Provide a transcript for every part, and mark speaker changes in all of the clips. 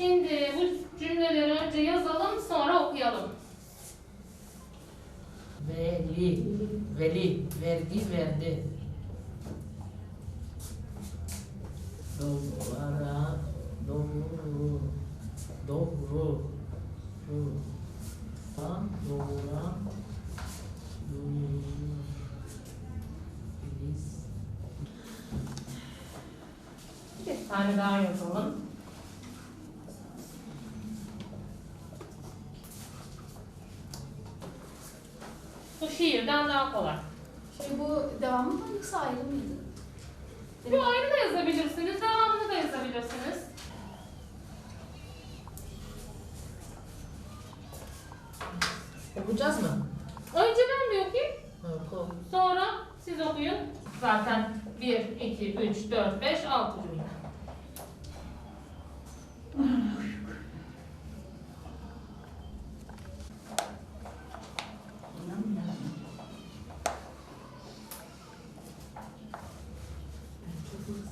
Speaker 1: Şimdi bu cümleleri önce yazalım sonra okuyalım.
Speaker 2: Veli, veli, verdi. Doğra, doğru, doğru, doğru, doğra, doğru, Filiz.
Speaker 1: Bir tane daha yazalım. Bu şiirden daha kolay.
Speaker 3: Şey bu devamı mı yoksa ayrı mıydı?
Speaker 1: Bu ayrı da yazabilirsiniz, devamını da yazabilirsiniz.
Speaker 2: Okuyacağız mı?
Speaker 1: Önce ben bir okuyayım,
Speaker 2: Ha, Oku.
Speaker 1: sonra siz okuyun. Zaten 1, 2, 3, 4, 5, 6 cümle.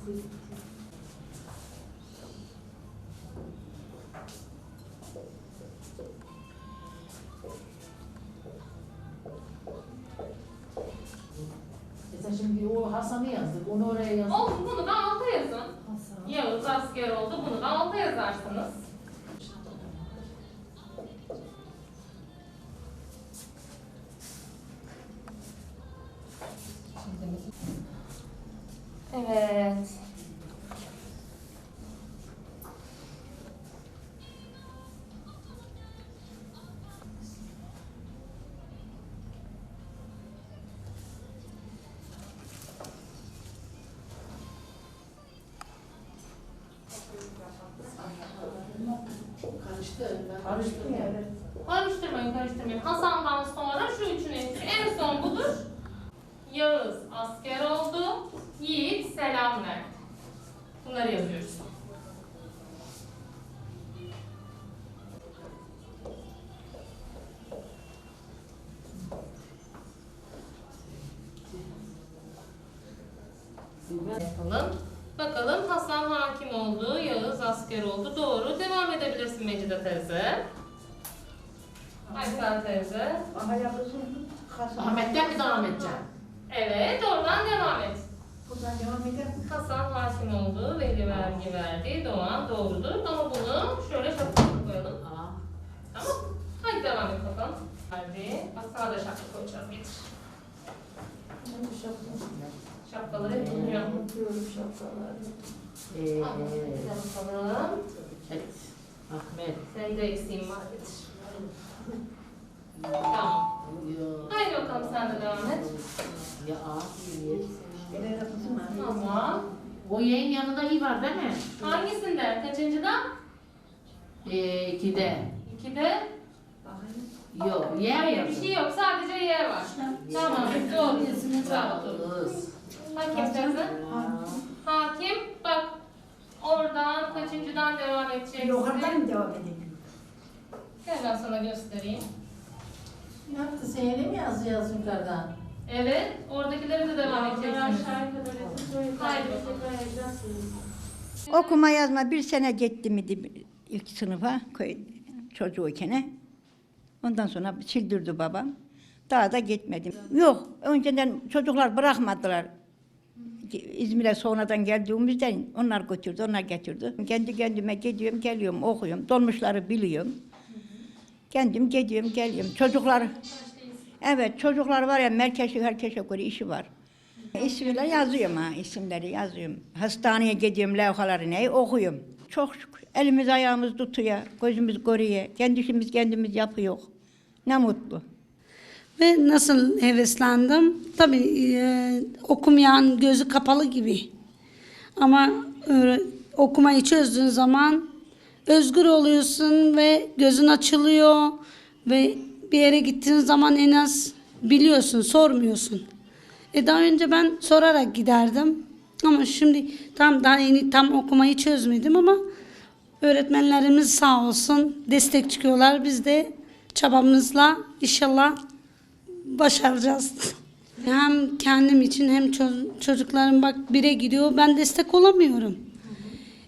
Speaker 2: Mesela şimdi o Hasan'ı yazdık, onu oraya yazdık.
Speaker 1: Olsun bunu da alta yazın.
Speaker 3: Hasan.
Speaker 1: Yağız asker oldu, bunu da alta yazarsınız.
Speaker 2: Karıştı. Karıştı ya.
Speaker 1: Karıştırmayın, karıştırmayın. Hasan'dan sonra şu üçün hepsi. En son budur. Yağız asker oldu. Yiğit selam verdi. Bunları yazıyoruz. Yapalım. Bakalım Hasan hakim oldu, Yağız asker oldu. Doğru. Devam edebilirsin Mecide teyze. Aysel teyze.
Speaker 2: Ahmet'ten mi devam edeceksin?
Speaker 1: Evet, oradan devam et.
Speaker 3: Buradan devam eder mi?
Speaker 1: Hasan hakim oldu, veli vergi verdi, Doğan doğrudur. Ama bunu şöyle şapkalı koyalım.
Speaker 2: Aa.
Speaker 1: Tamam Hadi devam et bakalım. Verdi. Bak sana da şapka koyacağız, getir.
Speaker 3: Ben bu şapkayı
Speaker 1: Şapkaları buluyor.
Speaker 3: unutuyorum şapkaları.
Speaker 2: Ee,
Speaker 1: bakalım.
Speaker 2: evet. Ahmet.
Speaker 1: Senin de eksiğin var. Tamam. Haydi bakalım sen de devam et.
Speaker 2: Ya abi.
Speaker 1: Tamam.
Speaker 2: O yeğen yanında iyi var değil mi?
Speaker 1: Hangisinde? Kaçıncıda?
Speaker 2: Ee, ikide.
Speaker 1: İkide.
Speaker 2: Yok, yer
Speaker 1: Hayır, bir şey yok. Sadece yer var. Tamam, doğru. Bravo, doğru.
Speaker 2: Kız.
Speaker 1: Hakim teyze.
Speaker 2: Aa.
Speaker 1: Hakim bak oradan kaçıncıdan devam edeceksin?
Speaker 4: Yukarıdan mı devam edelim?
Speaker 1: Gel ben sana göstereyim.
Speaker 2: Ne yaptı? Seni mi yazıyoruz yukarıdan?
Speaker 1: Evet, oradakileri de devam edeceksiniz. Haydi bakalım.
Speaker 4: Okuma yazma bir sene gitti miydi ilk sınıfa köy çocuğuyken. Ondan sonra sildirdi babam. Daha da gitmedim. Yok, önceden çocuklar bırakmadılar. İzmir'e sonradan geldiğimizden onlar götürdü, onlar getirdi. Kendi kendime gidiyorum, geliyorum, okuyorum. Dolmuşları biliyorum. Kendim gidiyorum, geliyorum. Çocuklar, evet çocuklar var ya merkezi herkese göre işi var. İsimleri yazıyorum ha, isimleri yazıyorum. Hastaneye gidiyorum, levhaları ne okuyorum. Çok şükür. Elimiz ayağımız tutuyor, gözümüz görüyor. Kendi işimiz kendimiz yapıyor. Ne mutlu.
Speaker 5: Ve nasıl heveslendim? Tabii e, okumayan gözü kapalı gibi. Ama e, okumayı çözdüğün zaman özgür oluyorsun ve gözün açılıyor ve bir yere gittiğin zaman en az biliyorsun, sormuyorsun. E daha önce ben sorarak giderdim. Ama şimdi tam daha yeni tam okumayı çözmedim ama öğretmenlerimiz sağ olsun destek çıkıyorlar. Biz de çabamızla inşallah başaracağız. Hem kendim için hem ço- çocuklarım bak bire gidiyor ben destek olamıyorum.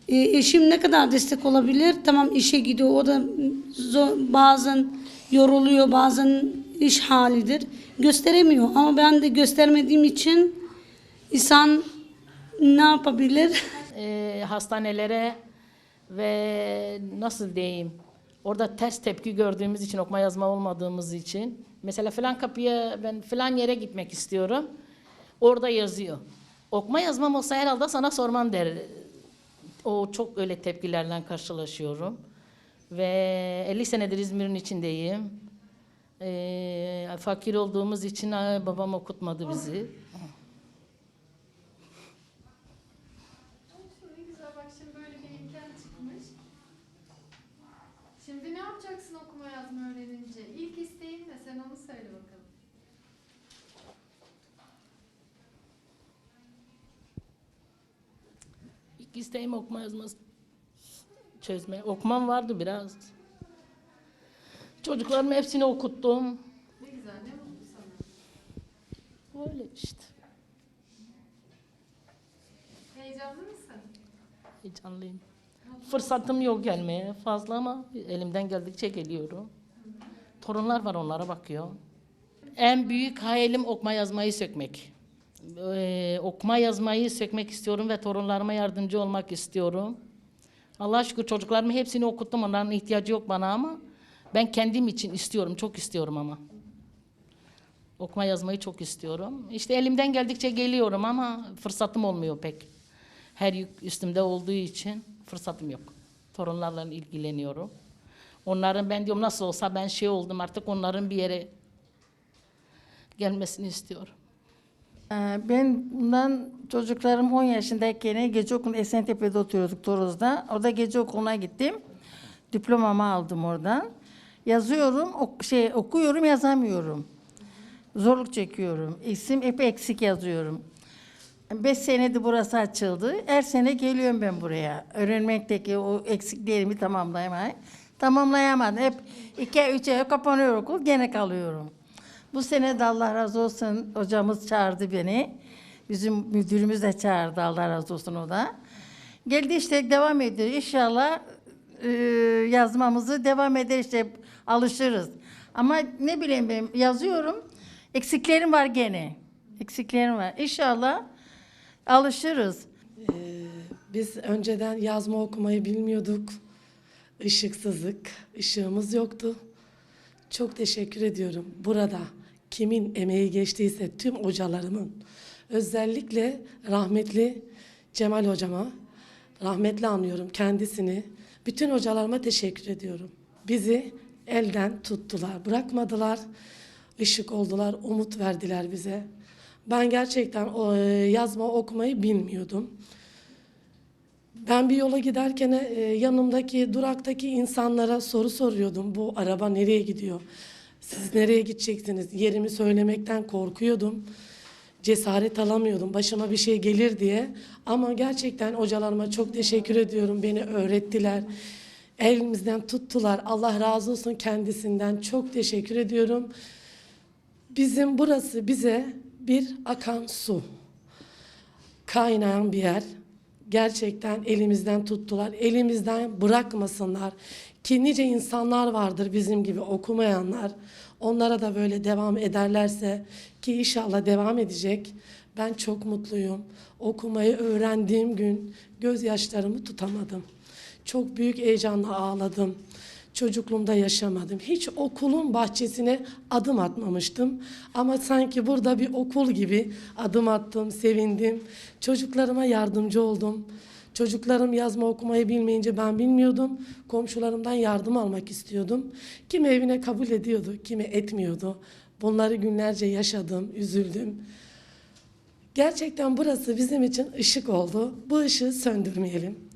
Speaker 5: E, eşim ne kadar destek olabilir? Tamam işe gidiyor. O da zo- bazen yoruluyor, bazen iş halidir. Gösteremiyor. Ama ben de göstermediğim için insan ne yapabilir?
Speaker 2: e, hastanelere ve nasıl diyeyim orada ters tepki gördüğümüz için okuma yazma olmadığımız için mesela filan kapıya ben filan yere gitmek istiyorum orada yazıyor. Okuma yazmam olsa herhalde sana sormam der. O çok öyle tepkilerle karşılaşıyorum. Ve 50 senedir İzmir'in içindeyim. Ee, fakir olduğumuz için babam okutmadı bizi.
Speaker 6: Olsun ne güzel bak şimdi böyle bir imkan çıkmış. Şimdi ne yapacaksın okuma yazma öğrenince? İlk isteğin ne? Sen onu söyle bakalım.
Speaker 2: İlk isteğim okuma yazma çözme. Okumam vardı biraz. Çocuklarımı hepsini okuttum.
Speaker 6: Ne güzel ne mutlu sana.
Speaker 2: Öyle işte.
Speaker 6: Heyecanlı mısın?
Speaker 2: Heyecanlıyım. Fırsatım yok gelmeye fazla ama elimden geldikçe geliyorum. Torunlar var onlara bakıyorum. En büyük hayalim okuma yazmayı sökmek. Ee, okuma yazmayı sökmek istiyorum ve torunlarıma yardımcı olmak istiyorum. Allah'a şükür çocuklarımı hepsini okuttum. Onların ihtiyacı yok bana ama ben kendim için istiyorum. Çok istiyorum ama. Okuma yazmayı çok istiyorum. İşte elimden geldikçe geliyorum ama fırsatım olmuyor pek. Her yük üstümde olduğu için fırsatım yok. Torunlarla ilgileniyorum. Onların ben diyorum nasıl olsa ben şey oldum artık onların bir yere gelmesini istiyorum.
Speaker 7: Ee, Ben bundan çocuklarım 10 yaşındayken gece okulu Esentepe'de oturuyorduk Toroz'da. Orada gece okuluna gittim. Diplomamı aldım oradan. Yazıyorum, ok- şey okuyorum, yazamıyorum. Zorluk çekiyorum. İsim hep eksik yazıyorum. Beş senedir burası açıldı. Her sene geliyorum ben buraya. Öğrenmekteki o eksiklerimi tamamlayamay. Tamamlayamadım. Hep iki, üç ay kapanıyor okul, gene kalıyorum. Bu sene de Allah razı olsun hocamız çağırdı beni. Bizim müdürümüz de çağırdı Allah razı olsun o da. Geldi işte devam ediyor. İnşallah e, yazmamızı devam eder işte alışırız. Ama ne bileyim ben yazıyorum. Eksiklerim var gene. Eksiklerim var. İnşallah alışırız.
Speaker 8: Biz önceden yazma okumayı bilmiyorduk. Işıksızlık, ışığımız yoktu. Çok teşekkür ediyorum. Burada kimin emeği geçtiyse tüm hocalarımın, özellikle rahmetli Cemal hocama, rahmetli anıyorum kendisini. Bütün hocalarıma teşekkür ediyorum. Bizi elden tuttular, bırakmadılar. Işık oldular, umut verdiler bize. Ben gerçekten o, e, yazma okumayı bilmiyordum. Ben bir yola giderken e, yanımdaki duraktaki insanlara soru soruyordum. Bu araba nereye gidiyor? Siz nereye gideceksiniz? Yerimi söylemekten korkuyordum. Cesaret alamıyordum. Başıma bir şey gelir diye. Ama gerçekten hocalarıma çok teşekkür ediyorum. Beni öğrettiler. Elimizden tuttular. Allah razı olsun kendisinden. Çok teşekkür ediyorum. Bizim burası bize bir akan su kaynayan bir yer. Gerçekten elimizden tuttular. Elimizden bırakmasınlar. Ki nice insanlar vardır bizim gibi okumayanlar. Onlara da böyle devam ederlerse ki inşallah devam edecek. Ben çok mutluyum. Okumayı öğrendiğim gün gözyaşlarımı tutamadım. Çok büyük heyecanla ağladım. Çocukluğumda yaşamadım. Hiç okulun bahçesine adım atmamıştım. Ama sanki burada bir okul gibi adım attım, sevindim. Çocuklarıma yardımcı oldum. Çocuklarım yazma okumayı bilmeyince ben bilmiyordum. Komşularımdan yardım almak istiyordum. Kimi evine kabul ediyordu, kimi etmiyordu. Bunları günlerce yaşadım, üzüldüm. Gerçekten burası bizim için ışık oldu. Bu ışığı söndürmeyelim.